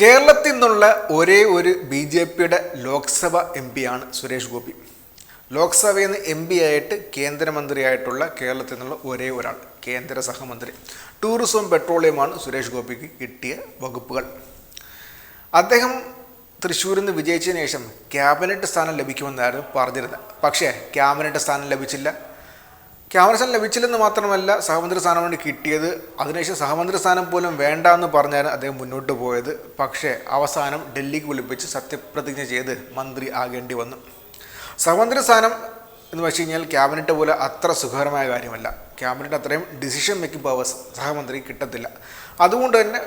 കേരളത്തിൽ നിന്നുള്ള ഒരേ ഒരു ബി ജെ പിയുടെ ലോക്സഭ എം പിയാണ് സുരേഷ് ഗോപി. ലോക്സഭയിൽ നിന്ന് എം പി ആയിട്ട് കേന്ദ്രമന്ത്രിയായിട്ടുള്ള കേരളത്തിൽ നിന്നുള്ള ഒരേ ഒരാൾ കേന്ദ്ര സഹമന്ത്രി. ടൂറിസവും പെട്രോളിയമാണ് സുരേഷ് ഗോപിക്ക് കിട്ടിയ വകുപ്പുകൾ. അദ്ദേഹം തൃശ്ശൂരിൽ നിന്ന് വിജയിച്ചതിന് ശേഷം ക്യാബിനറ്റ് സ്ഥാനം ലഭിക്കുമെന്നായിരുന്നു പറഞ്ഞിരുന്നത്. പക്ഷേ ക്യാബിനറ്റ് സ്ഥാനം ലഭിച്ചില്ല. ക്യാബിനറ്റ് സ്ഥാനം ലഭിച്ചില്ലെന്ന് മാത്രമല്ല സഹമന്ത്രി സ്ഥാനം വേണ്ടി കിട്ടിയത്. അതിനുശേഷം സഹമന്ത്രി സ്ഥാനം പോലും വേണ്ട എന്ന് പറഞ്ഞാണ് അദ്ദേഹം മുന്നോട്ട് പോയത്. പക്ഷേ അവസാനം ഡൽഹിക്ക് വിളിപ്പിച്ച് സത്യപ്രതിജ്ഞ ചെയ്ത് മന്ത്രി ആകേണ്ടി വന്നു. സഹമന്ത്രി സ്ഥാനം എന്ന് വെച്ച് കഴിഞ്ഞാൽ ക്യാബിനറ്റ് പോലെ അത്ര സുഖകരമായ കാര്യമല്ല. ക്യാബിനറ്റ് അത്രയും ഡിസിഷൻ മേക്കിംഗ് പവേഴ്സ് സഹമന്ത്രി കിട്ടത്തില്ല. അതുകൊണ്ട് തന്നെ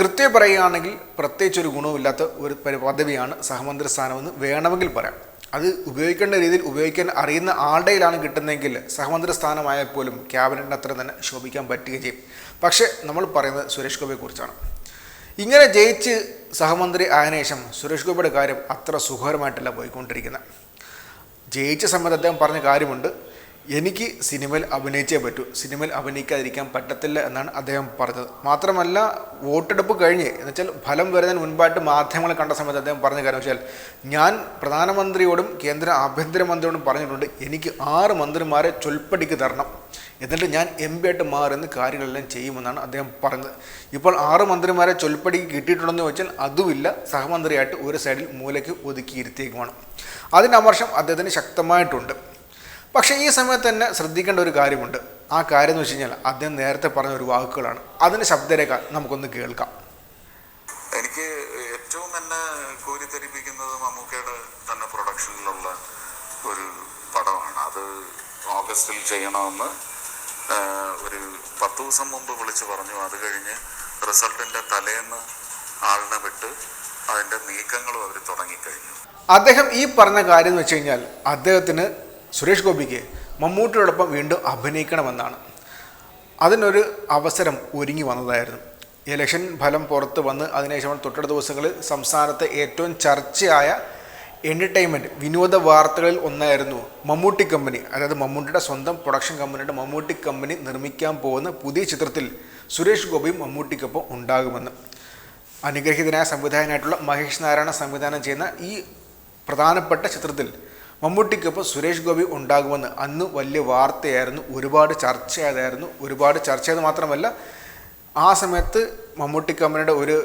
കൃത്യം പറയുകയാണെങ്കിൽ പ്രത്യേകിച്ച് ഒരു ഗുണവുമില്ലാത്ത ഒരു പദവിയാണ് സഹമന്ത്രി സ്ഥാനമെന്ന് വേണമെങ്കിൽ പറയാം. അത് ഉപയോഗിക്കേണ്ട രീതിയിൽ ഉപയോഗിക്കാൻ അറിയുന്ന ആളുടെയിലാണ് കിട്ടുന്നതെങ്കിൽ സഹമന്ത്രി സ്ഥാനമായാൽ പോലും ക്യാബിനറ്റിന് അത്ര തന്നെ ശോഭിക്കാൻ പറ്റുകയും ചെയ്യും. പക്ഷേ നമ്മൾ പറയുന്നത് സുരേഷ് ഗോപിയെക്കുറിച്ചാണ് ഇങ്ങനെ ജയിച്ച് സഹമന്ത്രി ആയതിനു ശേഷം സുരേഷ് ഗോപിയുടെ കാര്യം അത്ര സുഖകരമായിട്ടല്ല പോയിക്കൊണ്ടിരിക്കുന്നത്. ജയിച്ച സമയത്ത് അദ്ദേഹം പറഞ്ഞ കാര്യമുണ്ട്. എനിക്ക് സിനിമയിൽ അഭിനയിച്ചേ പറ്റൂ. സിനിമയിൽ അഭിനയിക്കാതിരിക്കാൻ പറ്റത്തില്ല എന്നാണ് അദ്ദേഹം പറഞ്ഞത്. മാത്രമല്ല വോട്ടെടുപ്പ് കഴിഞ്ഞ് എന്നുവെച്ചാൽ ഫലം വരുന്നതിന് മുൻപായിട്ട് മാധ്യമങ്ങളെ കണ്ട സമയത്ത് അദ്ദേഹം പറഞ്ഞ കാര്യം വെച്ചാൽ ഞാൻ പ്രധാനമന്ത്രിയോടും കേന്ദ്ര ആഭ്യന്തരമന്ത്രിയോടും പറഞ്ഞിട്ടുണ്ട് എനിക്ക് ആറ് മന്ത്രിമാരെ ചൊൽപ്പടിക്ക് തരണം. എന്നിട്ട് ഞാൻ എം പി ആയിട്ട് മാറുന്ന കാര്യങ്ങളെല്ലാം ചെയ്യുമെന്നാണ് അദ്ദേഹം പറഞ്ഞത്. ഇപ്പോൾ ആറ് മന്ത്രിമാരെ ചൊൽപ്പടിക്ക് കിട്ടിയിട്ടുണ്ടെന്ന് ചോദിച്ചാൽ അതുമില്ല സഹമന്ത്രിയായിട്ട് ഒരു സൈഡിൽ മൂലയ്ക്ക് ഒതുക്കിയിരുത്തിയേക്കുമാണ് അതിന്റെ അമർഷം അദ്ദേഹത്തിന് ശക്തമായിട്ടുണ്ട്. പക്ഷേ ഈ സമയത്ത് തന്നെ ശ്രദ്ധിക്കേണ്ട ഒരു കാര്യമുണ്ട്. ആ കാര്യം എന്ന് വെച്ച് കഴിഞ്ഞാൽ അദ്ദേഹം നേരത്തെ പറഞ്ഞ ഒരു വാക്കുകളാണ്. അതിന് ശബ്ദരേഖ നമുക്കൊന്ന് കേൾക്കാം. എനിക്ക് ഏറ്റവും തന്നെ കോരിത്തരിപ്പിക്കുന്നത് മമ്മൂക്കയുടെ തന്നെ പ്രൊഡക്ഷനിലുള്ള ഒരു പടമാണ്. അത് ഓഗസ്റ്റിൽ ചെയ്യണമെന്ന് ഒരു പത്ത് ദിവസം മുമ്പ് വിളിച്ച് പറഞ്ഞു. അത് കഴിഞ്ഞ് റിസൾട്ടിന്റെ തലേന്ന് ആളിനെ വിട്ട് അതിന്റെ നീക്കങ്ങളും അവർ തുടങ്ങിക്കഴിഞ്ഞു. അദ്ദേഹം ഈ പറഞ്ഞ കാര്യം എന്ന് വെച്ച് കഴിഞ്ഞാൽ അദ്ദേഹത്തിന് സുരേഷ് ഗോപിക്ക് മമ്മൂട്ടിയോടൊപ്പം വീണ്ടും അഭിനയിക്കണമെന്നാണ്. അതിനൊരു അവസരം ഒരുങ്ങി വന്നതായിരുന്നു. ഇലക്ഷൻ ഫലം പുറത്ത് വന്ന് അതിനുശേഷം തൊട്ടടുത്ത ദിവസങ്ങളിൽ സംസ്ഥാനത്തെ ഏറ്റവും ചർച്ചയായ എന്റർടൈൻമെന്റ് വിനോദ വാർത്തകളിൽ ഒന്നായിരുന്നു മമ്മൂട്ടി കമ്പനി. അതായത് മമ്മൂട്ടിയുടെ സ്വന്തം പ്രൊഡക്ഷൻ കമ്പനിയുടെ മമ്മൂട്ടി കമ്പനി നിർമ്മിക്കാൻ പോകുന്ന പുതിയ ചിത്രത്തിൽ സുരേഷ് ഗോപിയും മമ്മൂട്ടിക്കൊപ്പം ഉണ്ടാകുമെന്ന്. അനുഗ്രഹീതനായ സംവിധായകനായിട്ടുള്ള മഹേഷ് നാരായണ സംവിധാനം ചെയ്യുന്ന ഈ പ്രധാനപ്പെട്ട ചിത്രത്തിൽ മമ്മൂട്ടിക്കൊപ്പം സുരേഷ് ഗോപി ഉണ്ടാകുമെന്ന് അന്ന് വലിയ വാർത്തയായിരുന്നു. ഒരുപാട് ചർച്ചയായതായിരുന്നു. ഒരുപാട് ചർച്ചയത് മാത്രമല്ല ആ സമയത്ത് മമ്മൂട്ടി കമ്പനിയുടെ ഒരു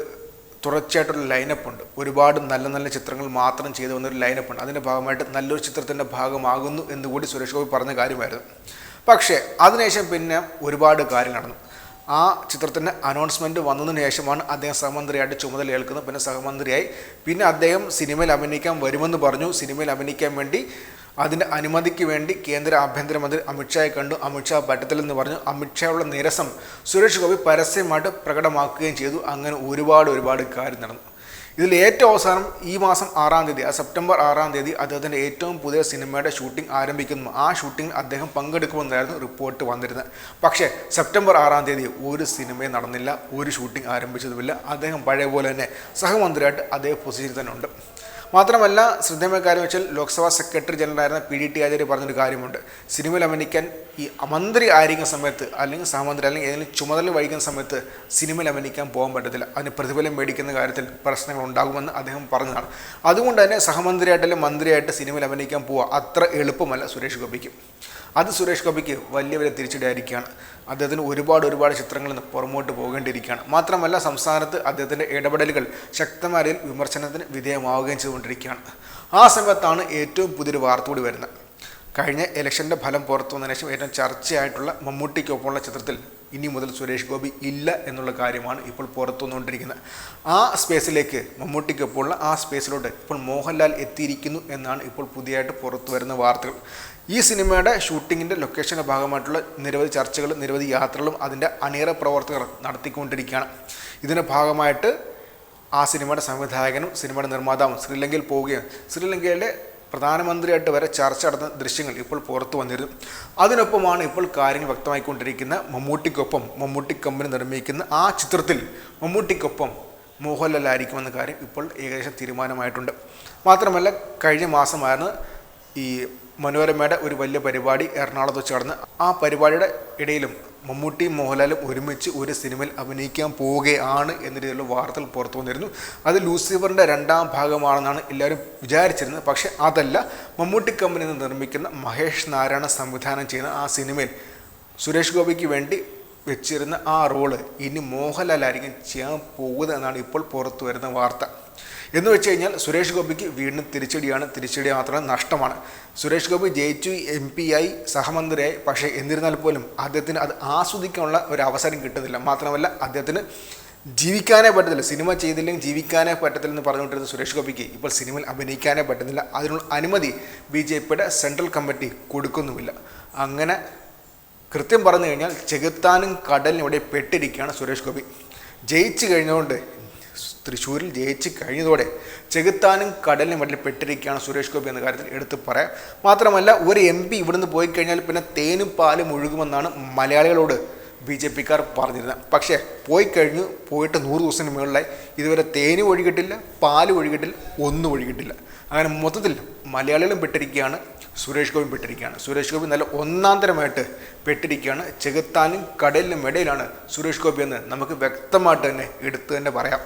തുടർച്ചയായിട്ടുള്ള ലൈനപ്പ് ഉണ്ട്. ഒരുപാട് നല്ല നല്ല ചിത്രങ്ങൾ മാത്രം ചെയ്തു വന്നൊരു ലൈനപ്പ് ഉണ്ട്. അതിന്റെ ഭാഗമായിട്ട് നല്ലൊരു ചിത്രത്തിന്റെ ഭാഗമാകുന്നു എന്നുകൂടി സുരേഷ് ഗോപി പറഞ്ഞ കാര്യമായിരുന്നു. പക്ഷേ അതിനുശേഷം പിന്നെ ഒരുപാട് കാര്യങ്ങൾ നടന്നു. ആ ചിത്രത്തിന്റെ അനൗൺസ്മെന്റ് വന്നതിന് ശേഷമാണ് അദ്ദേഹം സഹമന്ത്രിയായിട്ട് ചുമതല ഏൽക്കുന്നത്. പിന്നെ സഹമന്ത്രിയായി. പിന്നെ അദ്ദേഹം സിനിമയിൽ അഭിനയിക്കാൻ വരുമെന്ന് പറഞ്ഞു. സിനിമയിൽ അഭിനയിക്കാൻ വേണ്ടി അതിന്റെ അനുമതിക്ക് വേണ്ടി കേന്ദ്ര ആഭ്യന്തരമന്ത്രി അമിത്ഷായെ കണ്ടു. അമിത്ഷാ പറ്റത്തില്ലെന്ന് പറഞ്ഞു അമിത്ഷായുള്ള നിരസം സുരേഷ് ഗോപി പരസ്യമായിട്ട് പ്രകടമാക്കുകയും ചെയ്തു. അങ്ങനെ ഒരുപാട് ഒരുപാട് കാര്യം നടന്നു. ഇതിൽ ഏറ്റവും അവസാനം ഈ മാസം ആറാം തീയതി ആ സെപ്റ്റംബർ ആറാം തീയതി അദ്ദേഹത്തിന്റെ ഏറ്റവും പുതിയ സിനിമയുടെ ഷൂട്ടിംഗ് ആരംഭിക്കുന്നു. ആ ഷൂട്ടിംഗ് അദ്ദേഹം പങ്കെടുക്കുമെന്നായിരുന്നു റിപ്പോർട്ട് വന്നിരുന്നത്. പക്ഷേ സെപ്റ്റംബർ ആറാം തീയതി ഒരു സിനിമയും നടന്നില്ല ഒരു ഷൂട്ടിംഗ് ആരംഭിച്ചതുമില്ല. അദ്ദേഹം പഴയ പോലെ തന്നെ സഹമന്ത്രിയായിട്ട് അതേ പൊസിഷനിൽ തന്നെ ഉണ്ട്. മാത്രമല്ല ശ്രദ്ധേയമായ കാര്യം വെച്ചാൽ ലോക്സഭാ സെക്രട്ടറി ജനറൽ ആയിരുന്ന പി ഡി ടി ആചാര്യ പറഞ്ഞൊരു കാര്യമുണ്ട്. സിനിമയിൽ അഭിനയിക്കാൻ ഈ മന്ത്രി ആയിരിക്കുന്ന സമയത്ത് അല്ലെങ്കിൽ സഹമന്ത്രി അല്ലെങ്കിൽ ഏതെങ്കിലും ചുമതല വഹിക്കുന്ന സമയത്ത് സിനിമയിൽ അഭിനയിക്കാൻ പോകാൻ പറ്റത്തില്ല. അതിന് പ്രതിഫലം മേടിക്കുന്ന കാര്യത്തിൽ പ്രശ്നങ്ങൾ ഉണ്ടാകുമെന്ന് അദ്ദേഹം പറഞ്ഞതാണ്. അതുകൊണ്ട് തന്നെ സഹമന്ത്രിയായിട്ട് അല്ലെങ്കിൽ മന്ത്രിയായിട്ട് സിനിമയിൽ അഭിനയിക്കാൻ പോവുക അത്ര എളുപ്പമല്ല സുരേഷ് ഗോപിക്ക്. അത് സുരേഷ് ഗോപിക്ക് വലിയ വലിയ തിരിച്ചടിയായിരിക്കുകയാണ് അദ്ദേഹത്തിന് ഒരുപാട് ഒരുപാട് ചിത്രങ്ങളിൽ നിന്ന് പുറമോട്ട് പോകേണ്ടിയിരിക്കുകയാണ്. മാത്രമല്ല സംസ്ഥാനത്ത് അദ്ദേഹത്തിന്റെ ഇടപെടലുകൾ ശക്തമായ വിമർശനത്തിന് വിധേയമാവുകയും ചെയ്തുകൊണ്ടിരിക്കുകയാണ്. ആ സമയത്താണ് ഏറ്റവും പുതിയൊരു വാർത്ത കൂടി വരുന്നത്. കഴിഞ്ഞ ഇലക്ഷന്റെ ഫലം പുറത്തു വന്നതിന് ശേഷം ഏറ്റവും ചർച്ചയായിട്ടുള്ള മമ്മൂട്ടിക്കൊപ്പമുള്ള ചിത്രത്തിൽ ഇനി മുതൽ സുരേഷ് ഗോപി ഇല്ല എന്നുള്ള കാര്യമാണ് ഇപ്പോൾ പുറത്തു വന്നുകൊണ്ടിരിക്കുന്നത്. ആ സ്പേസിലേക്ക് മമ്മൂട്ടിക്കൊപ്പമുള്ള ആ സ്പേസിലോട്ട് ഇപ്പോൾ മോഹൻലാൽ എത്തിയിരിക്കുന്നു എന്നാണ് ഇപ്പോൾ പുതിയതായിട്ട് പുറത്തു വരുന്ന വാർത്തകൾ. ഈ സിനിമയുടെ ഷൂട്ടിങ്ങിന്റെ ലൊക്കേഷന്റെ ഭാഗമായിട്ടുള്ള നിരവധി ചർച്ചകളും നിരവധി യാത്രകളും അതിന്റെ അണിയറ പ്രവർത്തകർ നടത്തിക്കൊണ്ടിരിക്കുകയാണ്. ഇതിന്റെ ഭാഗമായിട്ട് ആ സിനിമയുടെ സംവിധായകനും സിനിമയുടെ നിർമ്മാതാവും ശ്രീലങ്കയിൽ പോവുകയും ശ്രീലങ്കയിലെ പ്രധാനമന്ത്രിയായിട്ട് വരെ ചർച്ച നടന്ന ദൃശ്യങ്ങൾ ഇപ്പോൾ പുറത്തു വന്നിരുന്നു. അതിനൊപ്പമാണ് ഇപ്പോൾ കാര്യങ്ങൾ വ്യക്തമായിക്കൊണ്ടിരിക്കുന്ന മമ്മൂട്ടിക്കൊപ്പം മമ്മൂട്ടി കമ്പനി നിർമ്മിക്കുന്ന ആ ചിത്രത്തിൽ മമ്മൂട്ടിക്കൊപ്പം മോഹൻലാലായിരിക്കുമെന്ന കാര്യം ഇപ്പോൾ ഏകദേശം തീരുമാനമായിട്ടുണ്ട്. മാത്രമല്ല കഴിഞ്ഞ മാസമായിരുന്നു ഈ മനോരമയുടെ ഒരു വലിയ പരിപാടി എറണാകുളത്ത് വെച്ച് നടന്ന് ആ പരിപാടിയുടെ ഇടയിലും മമ്മൂട്ടിയും മോഹൻലാലും ഒരുമിച്ച് ഒരു സിനിമയിൽ അഭിനയിക്കാൻ പോവുകയാണ് എന്ന രീതിയിലുള്ള വാർത്തകൾ പുറത്തു വന്നിരുന്നു. അത് ലൂസിഫറിന്റെ രണ്ടാം ഭാഗമാണെന്നാണ് എല്ലാവരും വിചാരിച്ചിരുന്നത്. പക്ഷേ അതല്ല മമ്മൂട്ടി കമ്പനി നിന്ന് നിർമ്മിക്കുന്ന മഹേഷ് നാരായണ സംവിധാനം ചെയ്യുന്ന ആ സിനിമയിൽ സുരേഷ് ഗോപിക്ക് വേണ്ടി വെച്ചിരുന്ന ആ റോൾ ഇനി മോഹൻലാലായിരിക്കും ചെയ്യാൻ പോകുന്നത് എന്നാണ് ഇപ്പോൾ പുറത്തു വരുന്ന വാർത്ത. എന്ന് വെച്ച് കഴിഞ്ഞാൽ സുരേഷ് ഗോപിക്ക് വീണ്ടും തിരിച്ചടിയാണ്. തിരിച്ചടി മാത്രമല്ല നഷ്ടമാണ്. സുരേഷ് ഗോപി ജയിച്ചു എം പി ആയി സഹമന്ത്രിയായി. പക്ഷേ എന്നിരുന്നാൽ പോലും അദ്ദേഹത്തിന് അത് ആസ്വദിക്കാനുള്ള ഒരു അവസരം കിട്ടുന്നില്ല. മാത്രമല്ല അദ്ദേഹത്തിന് ജീവിക്കാനേ പറ്റത്തില്ല. സിനിമ ചെയ്തില്ലെങ്കിൽ ജീവിക്കാനേ പറ്റത്തില്ലെന്ന് പറഞ്ഞുകൊണ്ടിരുന്ന സുരേഷ് ഗോപിക്ക് ഇപ്പോൾ സിനിമയിൽ അഭിനയിക്കാനേ പറ്റുന്നില്ല. അതിനുള്ള അനുമതി ബി ജെ പിയുടെ സെൻട്രൽ കമ്മിറ്റി കൊടുക്കുന്നുമില്ല. അങ്ങനെ കൃത്യം പറഞ്ഞു കഴിഞ്ഞാൽ ചെകുത്താനും കടലിനും ഇവിടെ പെട്ടിരിക്കുകയാണ് സുരേഷ് ഗോപി. ജയിച്ചു കഴിഞ്ഞതുകൊണ്ട് തൃശ്ശൂരിൽ ജയിച്ച് കഴിഞ്ഞതോടെ ചെകുത്താനും കടലിനും ഇടയിൽ പെട്ടിരിക്കുകയാണ് സുരേഷ് ഗോപി എന്ന കാര്യത്തിൽ എടുത്ത് പറയാം. മാത്രമല്ല ഒരു എം പി ഇവിടുന്ന് പോയി കഴിഞ്ഞാൽ പിന്നെ തേനും പാലും ഒഴുകുമെന്നാണ് മലയാളികളോട് ബി ജെ പിക്കാർ പറഞ്ഞിരുന്നത്. പക്ഷേ പോയി കഴിഞ്ഞു പോയിട്ട് നൂറ് ദിവസത്തിന് മുകളിലായി. ഇതുവരെ തേനും ഒഴുകിട്ടില്ല പാലും ഒഴുകിട്ടില്ല ഒന്നും ഒഴുകിട്ടില്ല അങ്ങനെ മൊത്തത്തിൽ മലയാളികളും പെട്ടിരിക്കുകയാണ് സുരേഷ് ഗോപി പെട്ടിരിക്കുകയാണ്. സുരേഷ് ഗോപി നല്ല ഒന്നാം തരമായിട്ട് പെട്ടിരിക്കുകയാണ്. ചെകുത്താനും കടലിനും ഇടയിലാണ് സുരേഷ് ഗോപി എന്ന് നമുക്ക് വ്യക്തമായിട്ട് തന്നെ എടുത്തു തന്നെ പറയാം.